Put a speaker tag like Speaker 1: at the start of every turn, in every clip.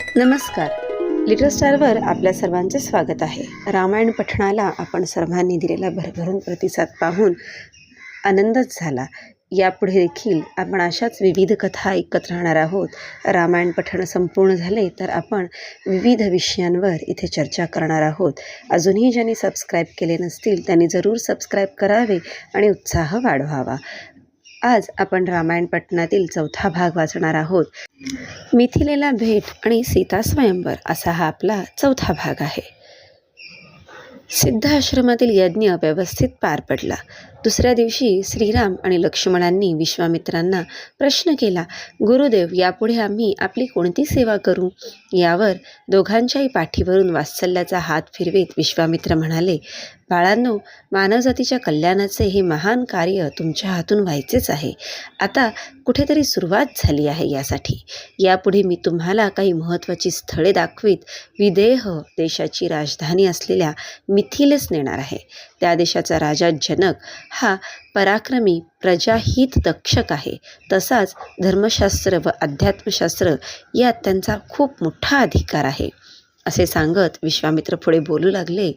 Speaker 1: नमस्कार. लिटल स्टारवर आपल्या सर्वांचे स्वागत आहे. रामायण पठणाला आपण सर्वांनी दिलेला भरभरून प्रतिसाद पाहून आनंदच झाला. यापुढे देखील आपण अशाच विविध कथा ऐकत राहणार आहोत. रामायण पठण संपूर्ण झाले तर आपण विविध विषयांवर इथे चर्चा करणार आहोत. अजूनही ज्यांनी सबस्क्राईब केले नसतील त्यांनी जरूर सबस्क्राईब करावे आणि उत्साह वाढवावा. आज आपण रामायण पठणातील चौथा भाग वाचणार आहोत. मिथिलेला भेट आणि सीता स्वयंवर असा हा आपला चौथा भाग आहे. सिद्ध आश्रमातील यज्ञ व्यवस्थित पार पडला. दुसऱ्या दिवशी श्रीराम आणि लक्ष्मणांनी विश्वामित्रांना प्रश्न केला गुरुदेव यापुढे आम्ही आपली कोणती सेवा करू? यावर दोघांच्याही पाठीवरून वात्सल्याचा हात फिरवीत विश्वामित्र म्हणाले बाळांनो मानवजातीच्या कल्याणाचे हे महान कार्य तुमच्या हातून व्हायचेच आहे. आता कुठेतरी सुरुवात झाली आहे यासाठी. यापुढे मी तुम्हाला काही महत्त्वाची स्थळे दाखवीत. विदेह देशाची राजधानी असलेल्या मिथिलेस नेणार आहे. त्या देशाचा राजा जनक हा पराक्रमी प्रजाहित दक्षक आहे. तसाच धर्मशास्त्र व अध्यात्मशास्त्र यात त्यांचा खूप मोठा अधिकार आहे. असे सांगत विश्वामित्र पुढे बोलू लागले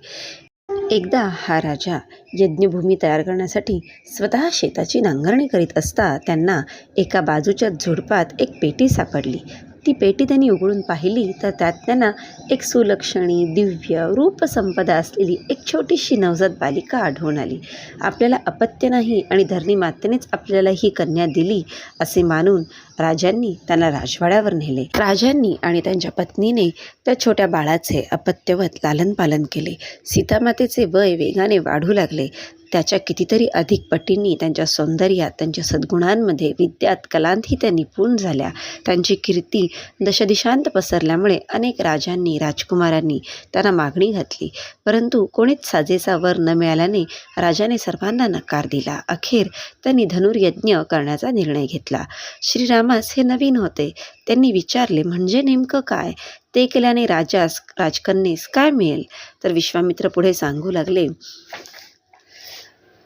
Speaker 1: एकदा हा राजा यज्ञभूमी तयार करण्यासाठी स्वतः शेताची नांगरणी करीत असता त्यांना एका बाजूच्या झुडपात एक पेटी सापडली. ती पेटी त्यांनी उघडून पाहिली तर त्यात त्यांना एक सुलक्षणी दिव्य रूपसंपदा असलेली एक छोटीशी नवजात बालिका आढळून आली. आपल्याला अपत्य नाही आणि धरणी मातेनेच आपल्याला ही कन्या दिली असे मानून राजांनी त्यांना राजवाड्यावर नेले. राजांनी आणि त्यांच्या पत्नीने त्या छोट्या बाळाचे अपत्यवत लालन पालन केले. सीतामातेचे वय वेगाने वाढू लागले. त्याच्या कितीतरी अधिक पटींनी त्यांच्या सौंदर्यात त्यांच्या सद्गुणांमध्ये विद्यात कलांतही त्या निपुण झाल्या. त्यांची कीर्ती दशदिशांत पसरल्यामुळे अनेक राजांनी राजकुमारांनी त्यांना मागणी घातली. परंतु कोणीच साजेचा वर न मिळाल्याने राजाने सर्वांना नकार दिला. अखेर त्यांनी धनुर्यज्ञ करण्याचा निर्णय घेतला. श्रीराम रामास हे नवीन होते. त्यांनी विचारले म्हणजे नेमकं काय? ते केल्याने राजास राजकन्येस काय मिळेल? तर विश्वामित्र पुढे सांगू लागले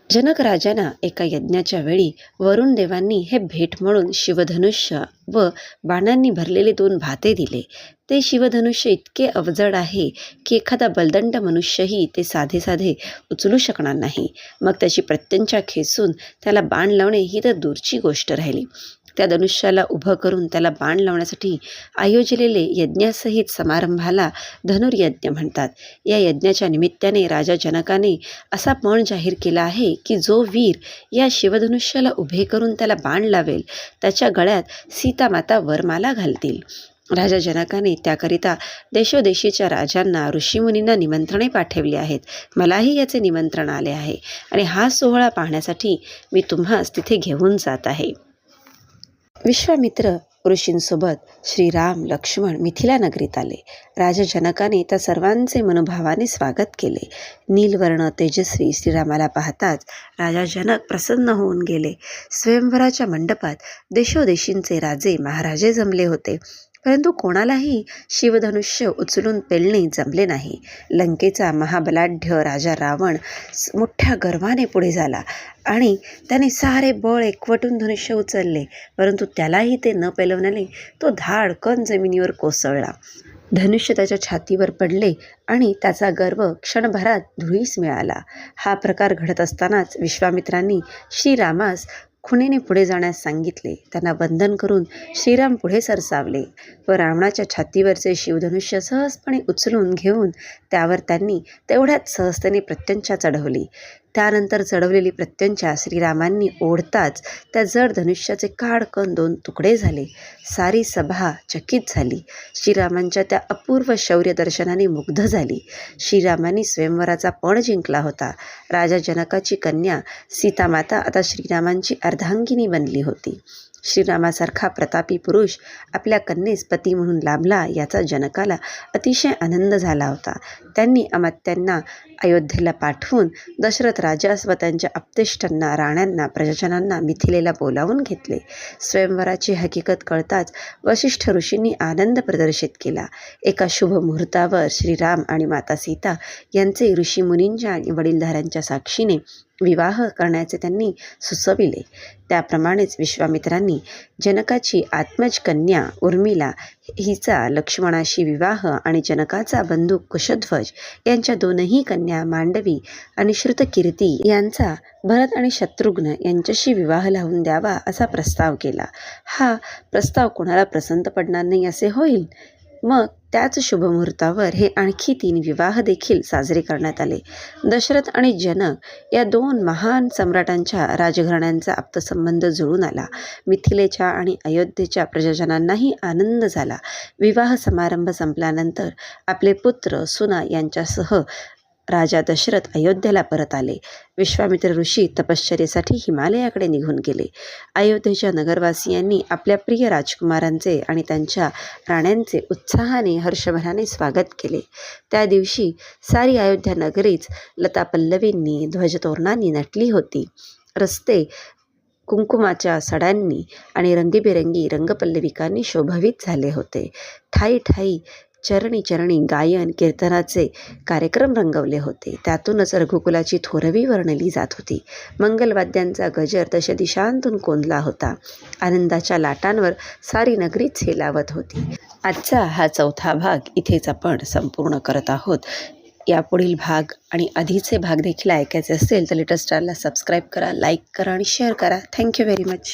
Speaker 1: जनक राजांना एका यज्ञाच्या वेळी वरुण देवांनी हे भेट म्हणून शिवधनुष्य व बाणांनी भरलेले दोन भाते दिले. ते शिवधनुष्य इतके अवजड आहे की एखादा बलदंड मनुष्यही ते साधे साधे उचलू शकणार नाही. मग त्याची प्रत्यंचा खेचून त्याला बाण लावणे ही तर दूरची गोष्ट राहिली. त्या धनुष्याला उभं करून त्याला बाण लावण्यासाठी आयोजलेले यज्ञासहित समारंभाला धनुर्यज्ञ म्हणतात. या यज्ञाच्या निमित्ताने राजा जनकाने असा पण जाहीर केला आहे की जो वीर या शिवधनुष्याला उभे करून त्याला बाण लावेल त्याच्या गळ्यात सीतामाता वरमाला घालतील. राजा जनकाने त्याकरिता देशोदेशीच्या राजांना ऋषीमुनींना निमंत्रणे पाठवली आहेत. मलाही याचे निमंत्रण आले आहे आणि हा सोहळा पाहण्यासाठी मी तुम्हास तिथे घेऊन जात आहे. विश्वामित्र ऋषींसोबत श्रीराम लक्ष्मण मिथिला नगरीत आले. राजा जनकाने त्या सर्वांचे मनोभावाने स्वागत केले. नीलवर्ण तेजस्वी श्रीरामाला पाहताच राजा जनक प्रसन्न होऊन गेले. स्वयंवराच्या मंडपात देशोदेशींचे राजे महाराजे जमले होते. परंतु कोणालाही शिवधनुष्य उचलून पेलणे जमले नाही. लंकेचा महाबलाढ्य राजा रावण मोठ्या गर्वाने पुढे झाला आणि त्याने सारे बळ एकवटून धनुष्य उचलले परंतु त्यालाही ते न पेलवण्याने तो धाडकन जमिनीवर कोसळला. धनुष्य त्याच्या छातीवर पडले आणि त्याचा गर्व क्षणभरात धुळीस मिळाला. हा प्रकार घडत असतानाच विश्वामित्रांनी श्रीरामास खुणेने पुढे जाण्यास सांगितले. त्यांना बंधन करून श्रीराम पुढे सरसावले. व रावणाच्या छातीवरचे शिवधनुष्य सहजपणे उचलून घेऊन त्यावर त्यांनी तेवढ्याच सहजतेने प्रत्यंचा चढवली. त्यानंतर चढवलेली प्रत्यंचा श्रीरामांनी ओढताच त्या जड धनुष्याचे काडकन दोन तुकडे झाले. सारी सभा चकित झाली. श्रीरामांच्या त्या अपूर्व शौर्य दर्शनाने मुग्ध झाली. श्रीरामांनी स्वयंवराचा पण जिंकला होता. राजा जनकाची कन्या सीतामाता आता श्रीरामांची अर्धांगिनी बनली होती. श्रीरामासारखा प्रतापी पुरुष आपल्या कन्येस पती म्हणून लाभला याचा जनकाला अतिशय आनंद झाला होता. त्यांनी अमात्यांना अयोध्येला पाठवून दशरथ राजास व त्यांच्या अप्तिष्ठांना राण्यांना प्रजाजनांना मिथिलेला बोलावून घेतले. स्वयंवराची हकीकत कळताच वशिष्ठ ऋषींनी आनंद प्रदर्शित केला. एका शुभ मुहूर्तावर श्रीराम आणि माता सीता यांचे ऋषीमुनींच्या आणि वडीलधाऱ्यांच्या साक्षीने विवाह करण्याचे त्यांनी सुचविले. त्याप्रमाणेच विश्वामित्रांनी जनकाची आत्मज कन्या उर्मिला हिचा लक्ष्मणाशी विवाह आणि जनकाचा बंधू कुशध्वज यांच्या दोनही कन्या मांडवी आणि श्रुतकीर्ती यांचा भरत आणि शत्रुघ्न यांच्याशी विवाह लावून द्यावा असा प्रस्ताव केला. हा प्रस्ताव कोणाला प्रसंत पडणार नाही असे होईल? मग त्याच शुभमुहूर्तावर हे आणखी तीन विवाह देखील साजरे करण्यात आले. दशरथ आणि जनक या दोन महान सम्राटांच्या राजघराण्यांचा आप्तसंबंध जुळून आला. मिथिलेच्या आणि अयोध्येच्या प्रजाजनांनाही आनंद झाला. विवाह समारंभ संपल्यानंतर आपले पुत्र सुना यांच्यासह राजा दशरथ अयोध्येला परत आले. विश्वामित्र ऋषी तपश्चर्येसाठी हिमालयाकडे निघून गेले. अयोध्येच्या नगरवासियांनी आपल्या प्रिय राजकुमारांचे आणि त्यांच्या राण्यांचे उत्साहाने हर्षभराने स्वागत केले. त्या दिवशी सारी अयोध्या नगरीच लता पल्लवींनी ध्वजतोरणांनी नटली होती. रस्ते कुंकुमाच्या सड्यांनी आणि रंगीबेरंगी रंगपल्लविकांनी शोभवित झाले होते. ठाई ठाई चरणी चरणी गायन कीर्तनाचे कार्यक्रम रंगवले होते. त्यातूनच रघुकुलाची थोरवी वर्णली जात होती. मंगलवाद्यांचा गजर तसे दिशांतून कोंदला होता. आनंदाच्या लाटांवर सारी नगरीच हेलावत होती. आजचा हा चौथा भाग इथेच आपण संपूर्ण करत आहोत. यापुढील भाग आणि आधीचे भाग देखील ऐकायचे असेल तर लेटेस्ट स्टारला सबस्क्राईब करा लाईक करा आणि शेअर करा. Thank you very much